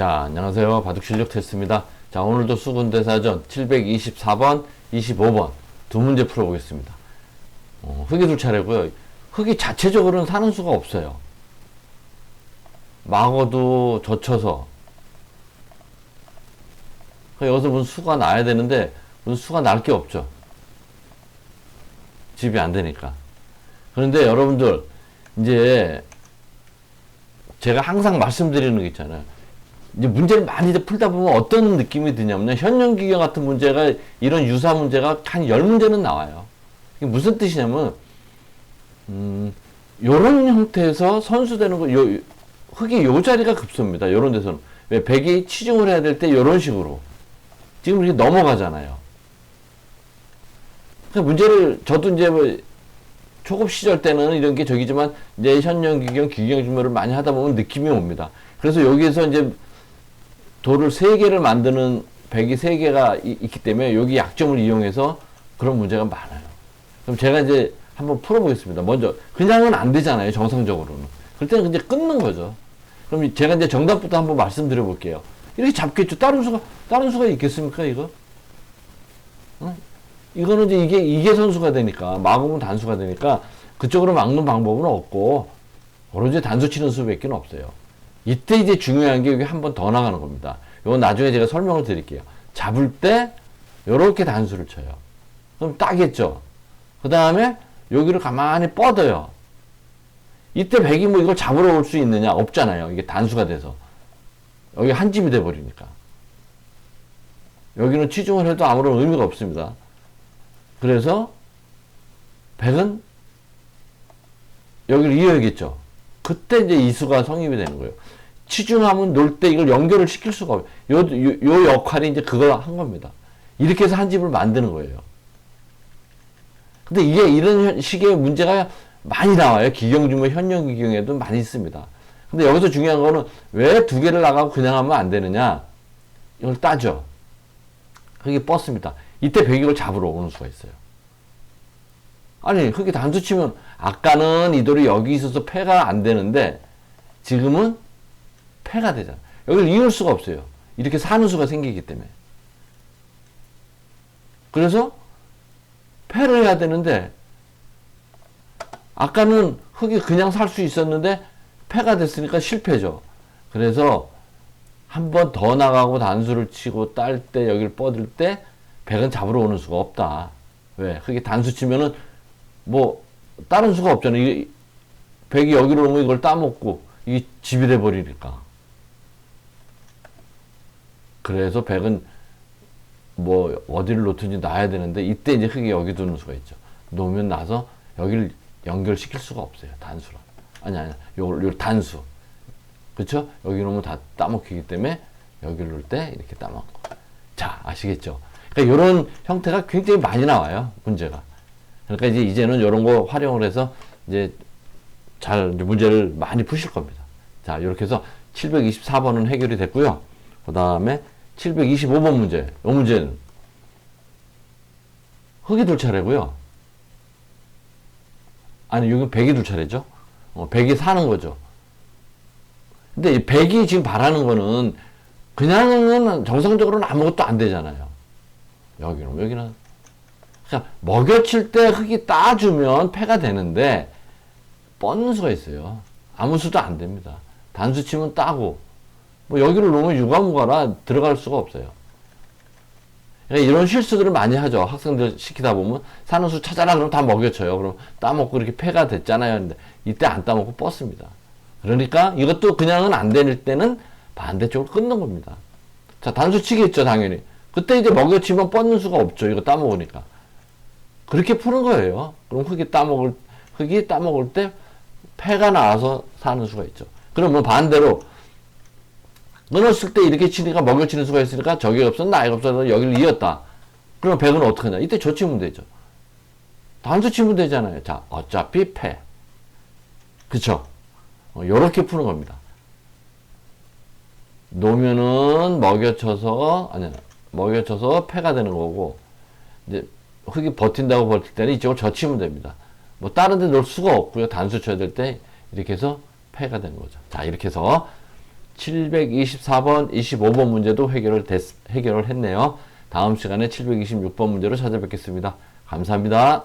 자, 안녕하세요. 바둑 실력 테스트입니다. 자, 오늘도 수군대사전 724번, 25번 두 문제 풀어보겠습니다. 어, 흙이 둘 차례고요. 흙이 자체적으로는 사는 수가 없어요. 막어도 젖혀서 그러니까 여기서 무슨 수가 나야 되는데 무슨 수가 날 게 없죠. 집이 안 되니까. 그런데 여러분들 이제 제가 항상 말씀드리는 게 있잖아요. 이제 문제를 많이 풀다 보면 어떤 느낌이 드냐면요. 현령기경 같은 문제가 이런 유사 문제가 한 10문제는 나와요. 이게 무슨 뜻이냐면, 음, 요런 형태에서 선수되는 거, 요, 흙이 요 자리가 급소입니다. 요런 데서는. 왜 백이 치중을 해야 될 때 요런 식으로. 지금 이렇게 넘어가잖아요. 그 문제를, 저도 이제 뭐, 초급 시절 때는 이런 게 저기지만, 이제 현령기경, 기경 주묘를 많이 하다 보면 느낌이 옵니다. 그래서 여기에서 이제 돌을 세 개를 만드는 백이 세 개가 있기 때문에 여기 약점을 이용해서 그런 문제가 많아요. 그럼 제가 이제 한번 풀어보겠습니다. 먼저 그냥은 안 되잖아요. 정상적으로는. 그럴 때는 이제 끊는 거죠. 그럼 제가 이제 정답부터 한번 말씀드려 볼게요. 이렇게 잡겠죠. 다른 수가 다른 수가 있겠습니까? 이거? 응? 이거는 이제 이게 이게 선수가 되니까 막으면 단수가 되니까 그쪽으로 막는 방법은 없고 오로지 단수 치는 수밖에 없어요. 이때 이제 중요한 게 여기 한 번 더 나가는 겁니다. 이건 나중에 제가 설명을 드릴게요. 잡을 때 이렇게 단수를 쳐요. 그럼 따겠죠. 그 다음에 여기를 가만히 뻗어요. 이때 백이 뭐 이걸 잡으러 올 수 있느냐? 없잖아요. 이게 단수가 돼서. 여기 한 집이 돼 버리니까. 여기는 치중을 해도 아무런 의미가 없습니다. 그래서 백은 여기를 이어야겠죠. 그때 이제 이수가 성립이 되는 거예요. 치중하면 놀때 이걸 연결을 시킬 수가 없어요. 요, 요, 요 역할이 이제 그걸 한 겁니다. 이렇게 해서 한 집을 만드는 거예요. 근데 이게 이런 식의 문제가 많이 나와요. 기경주모 현령 기경에도 많이 있습니다. 근데 여기서 중요한 거는 왜 두 개를 나가고 그냥 하면 안 되느냐? 이걸 따죠. 그게 뻗습니다. 이때 배격을 잡으러 오는 수가 있어요. 아니, 흙이 단수 치면, 아까는 이 돌이 여기 있어서 패가 안 되는데, 지금은 패가 되잖아. 여기를 이을 수가 없어요. 이렇게 사는 수가 생기기 때문에. 그래서, 패를 해야 되는데, 아까는 흙이 그냥 살 수 있었는데, 패가 됐으니까 실패죠. 그래서, 한 번 더 나가고 단수를 치고 딸 때, 여기를 뻗을 때, 백은 잡으러 오는 수가 없다. 왜? 흙이 단수 치면은, 뭐 다른 수가 없잖아요. 이 백이 여기로 오면 이걸 따먹고 이게 집이 돼 버리니까. 그래서 백은 뭐 어디를 놓든지 놔야 되는데 이때 이제 흙이 여기 두는 수가 있죠. 놓으면 나서 여기를 연결시킬 수가 없어요. 단수로. 아니 아니. 요, 요 단수. 그렇죠? 여기 놓으면 다 따먹히기 때문에 여기를 놓을 때 이렇게 따먹고. 자, 아시겠죠? 그러니까 이런 형태가 굉장히 많이 나와요. 문제가. 그러니까 이제 이제는 이런 거 활용을 해서 이제 잘 이제 문제를 많이 푸실 겁니다. 자, 이렇게 해서 724번은 해결이 됐고요. 그 다음에 725번 문제. 이 문제는 흙이 둘 차례고요. 아니, 여기 백이 둘 차례죠. 어, 백이 사는 거죠. 근데 이 백이 지금 바라는 거는 그냥은 정상적으로는 아무것도 안 되잖아요. 여기는, 여기는 그러니까 먹여칠 때 흙이 따주면 패가 되는데 뻗는 수가 있어요. 아무 수도 안 됩니다. 단수 치면 따고 뭐 여기를 놓으면 유가무가라 들어갈 수가 없어요. 그러니까 이런 실수들을 많이 하죠. 학생들 시키다 보면 사는 수 찾아라 그러면 다 먹여쳐요. 그럼 따먹고 이렇게 패가 됐잖아요. 근데 이때 안 따먹고 뻗습니다. 그러니까 이것도 그냥은 안 될 때는 반대쪽으로 끊는 겁니다. 자, 단수 치겠죠, 당연히. 그때 이제 먹여치면 뻗는 수가 없죠. 이거 따먹으니까. 그렇게 푸는 거예요. 그럼 흙이 따먹을, 흙이 따먹을 때 폐가 나와서 사는 수가 있죠. 그러면 반대로, 끊었을 때 이렇게 치니까 먹여 치는 수가 있으니까 적이 없어, 나이가 없어서 여기를 이었다. 그러면 백은 어떻게 하냐? 이때 저 치면 되죠. 단수 치면 되잖아요. 자, 어차피 패. 그쵸? 어, 요렇게 푸는 겁니다. 놓으면은 먹여쳐서, 아니, 먹여쳐서 패가 되는 거고, 이제 흙이 버틴다고 버틸 때는 이쪽을 젖히면 됩니다. 뭐 다른 데 놓을 수가 없고요. 단수 쳐야 될 때 이렇게 해서 패가 되는 거죠. 자, 이렇게 해서 724번, 25번 문제도 해결을 됐, 해결을 했네요. 다음 시간에 726번 문제로 찾아뵙겠습니다. 감사합니다.